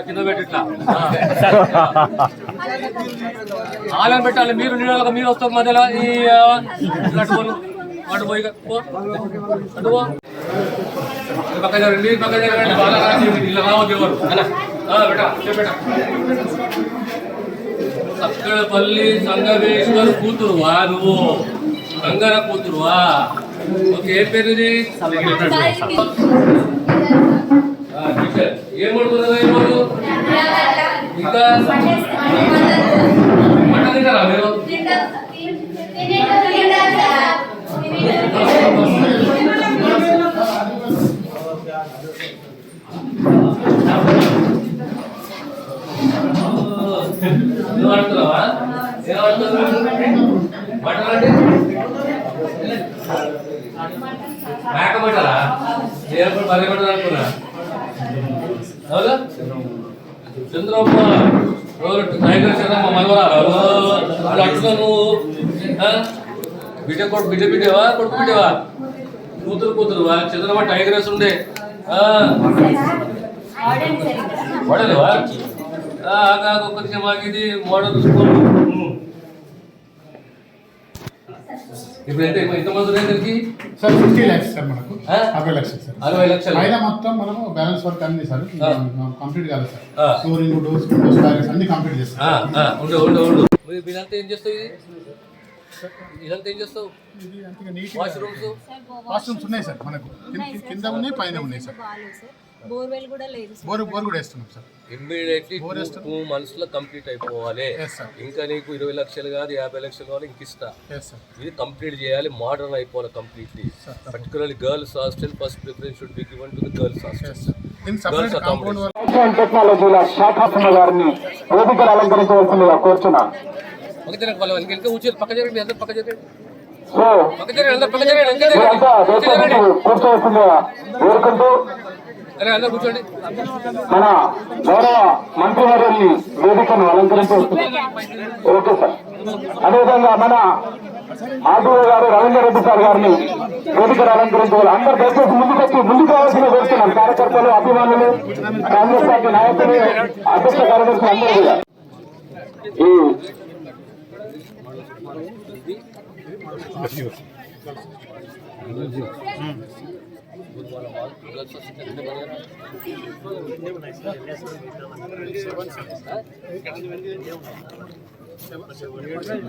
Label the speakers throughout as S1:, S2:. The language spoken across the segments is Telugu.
S1: కింద పెట్టి ఇట్లా పెట్టాలి మీరు నీళ్ళ మీరు వస్తారు మధ్యలో ఈ అటు పోయి అటు పో. ఇటు పక్క జరగండి ఇటు పక్క జరగండి బాగా రాసి ఇలా రావద్దు ఎవరు ఆ, బెటా చెప్పేట సక్కడపల్లి సంగమేశ్వర్ కూతురువా నువ్వు గంగన కూతురువా ఓకే ఏం పేరు ఇది ఆ, టీచర్ నేను ఎప్పుడు అనుకున్నా అవునా చంద్రమ్మ రోజు టైగర్ చంద్రమ్మ మనవరాలు అది అట్లా నువ్వు బిడ్డ కొడుకు బిడ్డ బిడ్డవా కొడుకు బిడ్డవా? కూతురు కూతురువా? చంద్రమ్మ టైగర్స్ ఉండే. ఆ. వాడలేవా కాదు ఇది మోడల్ స్కూల్ ఇప్పుడు ఎంత ఎంతమంది ఉన్నాయి దీనికి?
S2: సార్ ఫిఫ్టీ ల్యాక్స్ సార్ మనకు. అరవై లక్షలు సార్.
S1: అరవై లక్షలు.
S2: పైన మొత్తం మనము బ్యాలెన్స్ వర్క్ అన్ని సార్. కంప్లీట్ కాలేదు
S1: sir.
S2: Flooring doors windows balance అన్ని కంప్లీట్ చేస్తాం.
S1: ఆ, ఉండు ఉండు ఉండు. ఇదంతా ఏం చేస్తావు ఇది? ఇదంతా ఏం చేస్తావు?
S2: ఇది అంతగా నీట్
S1: వాష్రూమ్స్
S2: వాష్రూమ్స్ ఉన్నాయి సార్ మనకు. కింద- కింద ఉన్నాయి పైన ఉన్నాయి సార్.
S3: బోర్వెల్ కూడా లేదు.
S2: బోర్ బోర్ కూడా వేస్తున్నాం సార్.
S1: ఇమ్మీడియట్లీ టూ మంత్స్లో కంప్లీట్ అయిపోవాలి. ఇంకా నీకు ఇరవై లక్షలు కాదు యాభై లక్షలు కావాలి ఇంక ఇస్తా. ఇది కంప్లీట్ చేయాలి మోడర్న్ అయిపోవాలి
S2: completely.
S1: Particularly girls hostel first preference should be given to the girls hostel
S2: yes sir దీనికి సపరేట్
S1: Girls
S2: కాంపౌండ్
S1: accommodation.
S2: వల్ల
S4: అండ్ టెక్నాలజీల శాఖాపన్న గారిని వేదికలు అలంకరించవలసిందిగా కోరుచున్నా.
S1: పక్క జరగండి వాళ్ళు ఇంకా కూర్చోరు పక్క జరగండి అందరు పక్క జరగండి పక్క అందరు పక్క
S4: కూర్చోవలసిందిగా కోరుకుంటూ మన గౌరవ మంత్రి మంత్రివర్యుల్ని వేదికను అలంకరించవలసింది ఓకే సార్. అదేవిధంగా మన ఆర్డీఓ గారు రవీంద్ర రెడ్డి సార్ గారిని వేదికను అలంకరించాలి అందరు దయచేసి ముందుకొచ్చి ముందుకు రావాల్సిన కోరుతున్నాం. కార్యకర్తలు అభిమానులు కాంగ్రెస్ పార్టీ నాయకులు అధ్యక్ష కార్యదర్శి అందరూ కూడా. ఈ
S1: గర్ల్స్ హాస్టల్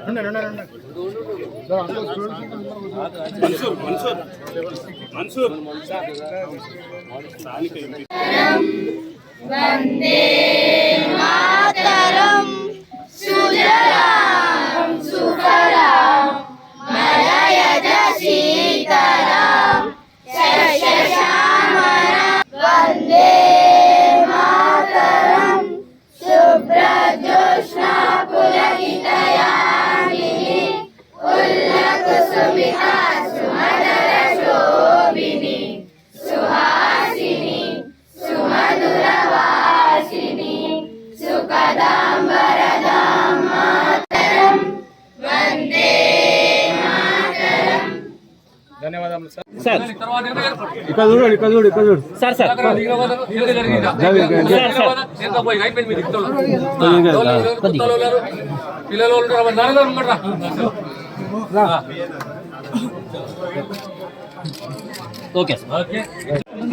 S2: ఉండండి, ఉండండి, ఉండండి. సో
S5: మాతరం సుజలా ఉల్లకుసుమిత సుమధర శోభిని సుహాసిని సుమధురవాసిని సుఖదాంబరదాం మాతరం వందే
S1: తర్వాత ఎక్కడ ఏర్పాటు
S6: ఇక్కడ చూడండి ఇక్కడ చూడు. ఇక్కడ చూడు. Sir sir.
S1: పిల్లలు
S6: ఓకే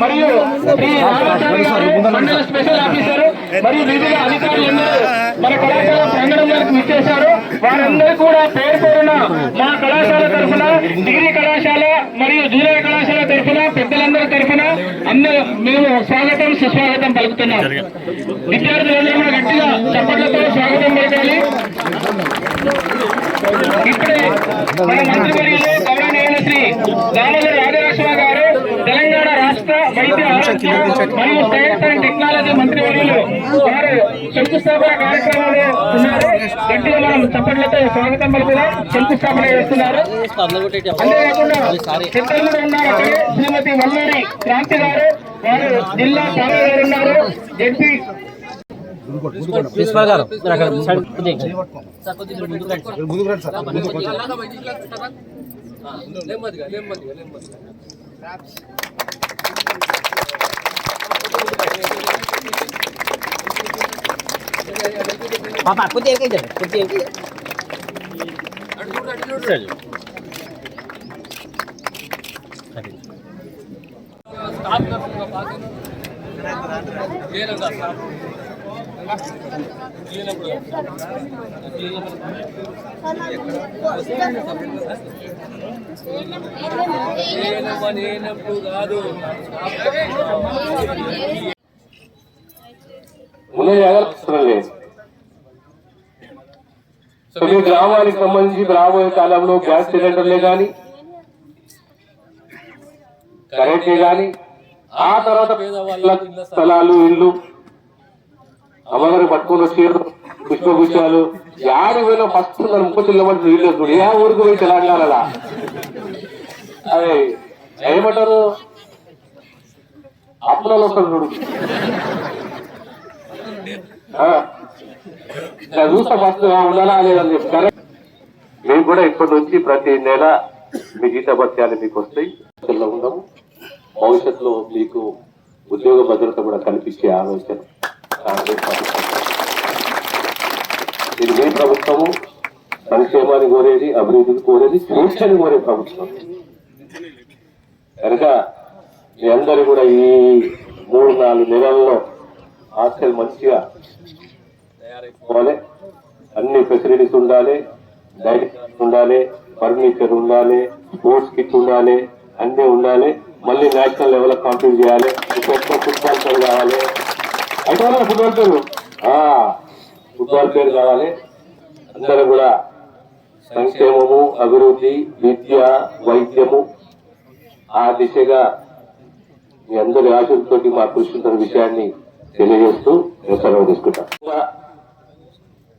S4: మరియు మండల స్పెషల్ ఆఫీసర్ మరియు వివిధ అధికారులు మన కళాశాల ప్రాంగణంలోకి విచ్చేశారు. వారందరూ కూడా పేరు పేరున మా కళాశాల తరఫున డిగ్రీ కళాశాల మరియు జూనియర్ కళాశాల తరఫున పెద్దలందరి తరఫున అందరూ మేము స్వాగతం సుస్వాగతం పలుకుతున్నాం. విద్యార్థులందరూ కూడా గట్టిగా చప్పట్లతో స్వాగతం పలకాలి. ఇప్పుడే మన మంత్రివర్యులు గౌరవనీయులు శ్రీ దామోదర రాజరాజేశ్వర గారు తెలంగాణ రాష్ట్ర వైద్య ఆరోగ్య మరియు సైన్స్ అండ్ టెక్నాలజీ మంత్రివర్యులు వారు శంకుస్థాపన కార్యక్రమంలో ఉన్నారు గట్టిగా మనం చప్పట్లతో స్వాగతం పలుకుదాం శంకుస్థాపన చేస్తున్నారు. అంతేకాకుండా చిత్రంలో ఉన్నారు అక్కడే శ్రీమతి వల్లూరి క్రాంతి గారు వారు జిల్లా ఉన్నారు. జడ్పీ
S6: ప్రిన్సిపల్
S1: నెమ్మదిగా నెమ్మదిగా నెమ్మదిగా.
S6: పాప కొద్దిగా ఎక్కించండి కొద్దిగా ఎక్కి-
S4: సో మీ గ్రామానికి సంబంధించి రాబోయే కాలంలో గ్యాస్ సిలిండర్లే కానీ కరెంటే కానీ ఆ తర్వాత పేదవాళ్ళ స్థలాలు ఇల్లు అమ్మగారు పట్టుకొని వచ్చారు పుష్పగుచ్చాలు యాడి వేల ఫస్ట్ ముప్పై చిల్లమంటే నీళ్ళు ఏ ఊరికి పోయి తెలంగాణలా అదే ఏమంటారు? అప్పులలో వస్తారు చూడు. ఇలా చూస్తా ఫస్ట్ ఉండాలా లేదని చెప్తారా మేము కూడా ఇప్పటి నుంచి ప్రతి నెల మీ జీతభత్యాలు మీకు వస్తాయి. ఉండము ఉన్నాము భవిష్యత్తులో మీకు ఉద్యోగ భద్రత కూడా కల్పించే ఆలోచన. కాంగ్రెస్ ప్రభుత్వం. ఇది మీ ప్రభుత్వము? సంక్షేమాన్ని కోరేది అభివృద్ధిని కోరేది స్వేచ్ఛని కోరే ప్రభుత్వం. కనుక మీ అందరూ కూడా ఈ మూడు నాలుగు నెలల్లో హాస్టల్ మంచిగా తయారైపోవాలి అన్ని ఫెసిలిటీస్ ఉండాలి డైట్ ఉండాలి ఫర్నిచర్ ఉండాలి స్పోర్ట్స్ కిట్ ఉండాలి అన్నీ ఉండాలి. మళ్ళీ నేషనల్ లెవెల్ కాంపీట్ చేయాలి. ఇంకొక ఫుట్బాల్ కావాలి. అయితే ఫుట్బాల్ పేరు. ఆ, ఫుట్బాల్ పేరు కావాలి. అందరూ కూడా సంక్షేమము అభివృద్ధి విద్య వైద్యము ఆ దిశగా మీ అందరి ఆశలతోటి మా కృషి విషయాన్ని తెలియజేస్తూ నేను సెలవు తీసుకుంటాను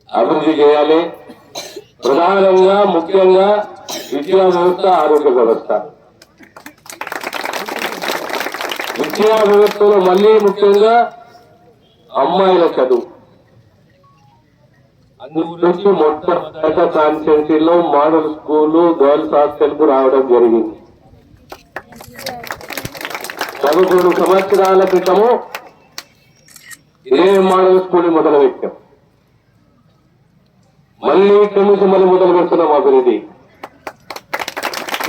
S4: అభివృద్ధి చేయాలి. ప్రధానంగా ముఖ్యంగా విద్యా వ్యవస్థ ఆరోగ్య వ్యవస్థ. విద్యా వ్యవస్థలో మళ్ళీ ముఖ్యంగా అమ్మాయిల చదువు. అందుగురించి మొట్టమొదట కాన్స్టిట్యున్సీలో మోడల్ స్కూల్ గర్ల్స్ హాస్టల్కు రావడం జరిగింది. పదకొండు సంవత్సరాల క్రితము ఇదే మోడల్ స్కూల్ మొదలు పెట్టాం మళ్ళీ నుంచి మళ్ళీ మొదలు పెడుతున్నాం అభివృద్ధి.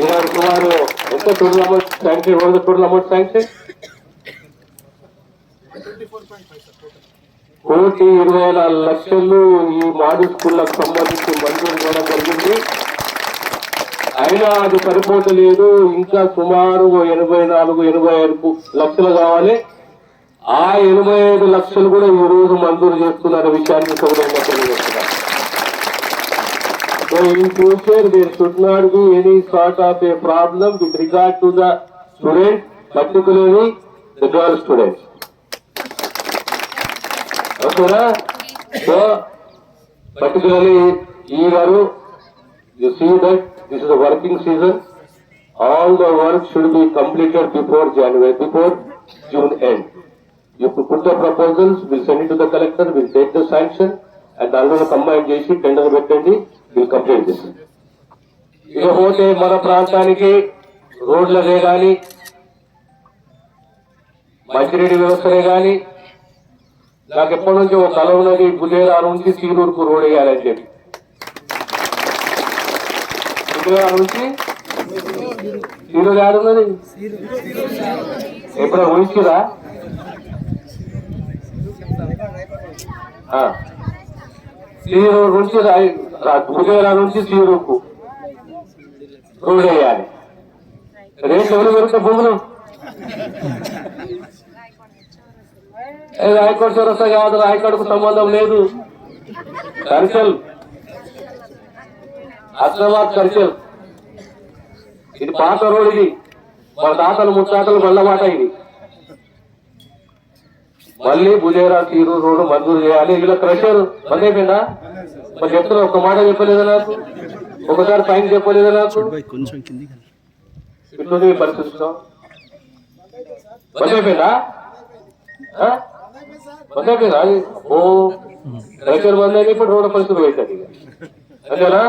S4: ఈనాడు సుమారు ఎంత total amount sanction amount sanction? కోటి ఇరవై నాలుగు లక్షలు ఈ మోడల్ స్కూళ్ళకు సంబంధించి మంజూరు చేయడం జరిగింది. అయినా అది సరిపోతలేదు ఇంకా సుమారు ఎనభై నాలుగు ఎనభై ఐదు లక్షలు కావాలి. ఆ ఎనభై ఐదు లక్షలు కూడా ఈ రోజు మంజూరు చేస్తున్నారు విషయాన్ని సౌరంగా తెలియజేస్తున్నారు. So in future there should not be any sort of a problem. ఓకేనా సో పర్టికులర్లీ ఈ వారు you see that this is a working season. All the work should be completed before January, before June end. You could put the proposals, we'll send it to the collector, we'll take the sanction, and అందులో కంబైన్ చేసి టెండర్ పెట్టండి విల్ కంప్లీట్ దిస్ ఇకపోతే మన ప్రాంతానికి రోడ్లదే కానీ మంచినీటి వ్యవస్థనే కానీ నాకు ఎప్పటి నుంచి ఒక కల ఉన్నది బులేరా నుంచి సీరూరుకు రోడ్ వేయాలని చెప్పి. బులేరా నుంచి? ఈరోజు ఆడున్నది ఎప్పుడు ఊహించురా సీరు నుంచి రాయి భూదేరా నుంచి సీరుకు రోడ్ వేయాలి. రేట్లు ఎవరు పెరుగుతాయి భూములు? రాయకోట చౌరస్తా కాదు రాయకోటకు సంబంధం లేదు. కరిచల్ హైదరాబాద్ కరిచల్ ఇది పాత రోడ్ ఇది. మన తాతలు ముత్తాతలు మళ్ళా మాట ఇది. మళ్ళీ బుజేరా తీరు రోడ్డు మంజూరు చేయాలి. ఇలా క్రషర్ బంద్ అయిపోయిందా? మరి చెప్తున్నా ఒక మాట చెప్పలేదా నాకు? ఒకసారి పైన చెప్పలేదా నాకు? ఇట్లుంది మీ పరిస్థితిలో బంద్ అయిపోయిందా? అది? ఓ క్రషర్ బంద్ ఇప్పుడు రోడ్డు పరిస్థితి ఇక అంతేనా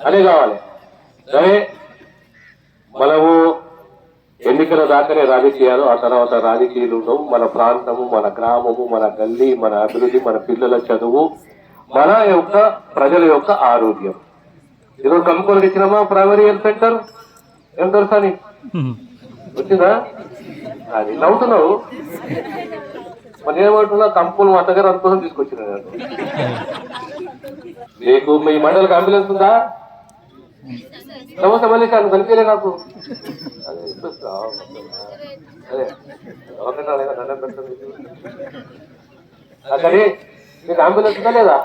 S4: అదే కావాలి సరే మనము ఎన్నికల దాకానే రాజకీయాలు ఆ తర్వాత రాజకీయాలు ఉండవు మన ప్రాంతము మన గ్రామము మన గల్లీ మన అభివృద్ధి మన పిల్లల చదువు మన యొక్క ప్రజల యొక్క ఆరోగ్యం ఈరోజు కమ్ముకొని ఇచ్చినామా ప్రైమరీ హెల్త్ సెంటర్ ఏం తెలుసా వచ్చిందా అది నవ్వుతున్నావు మరి ఏమంటున్నా కంపులు మా దగ్గర అందుకోసం తీసుకొచ్చిన మీకు మీ మండలికి అంబులెన్స్ ఉందా? సమస్య మళ్ళీ కాదు కలిపేలే నాకు. అదే అదే మీకు అంబులెన్స్ ఉందా లేదా?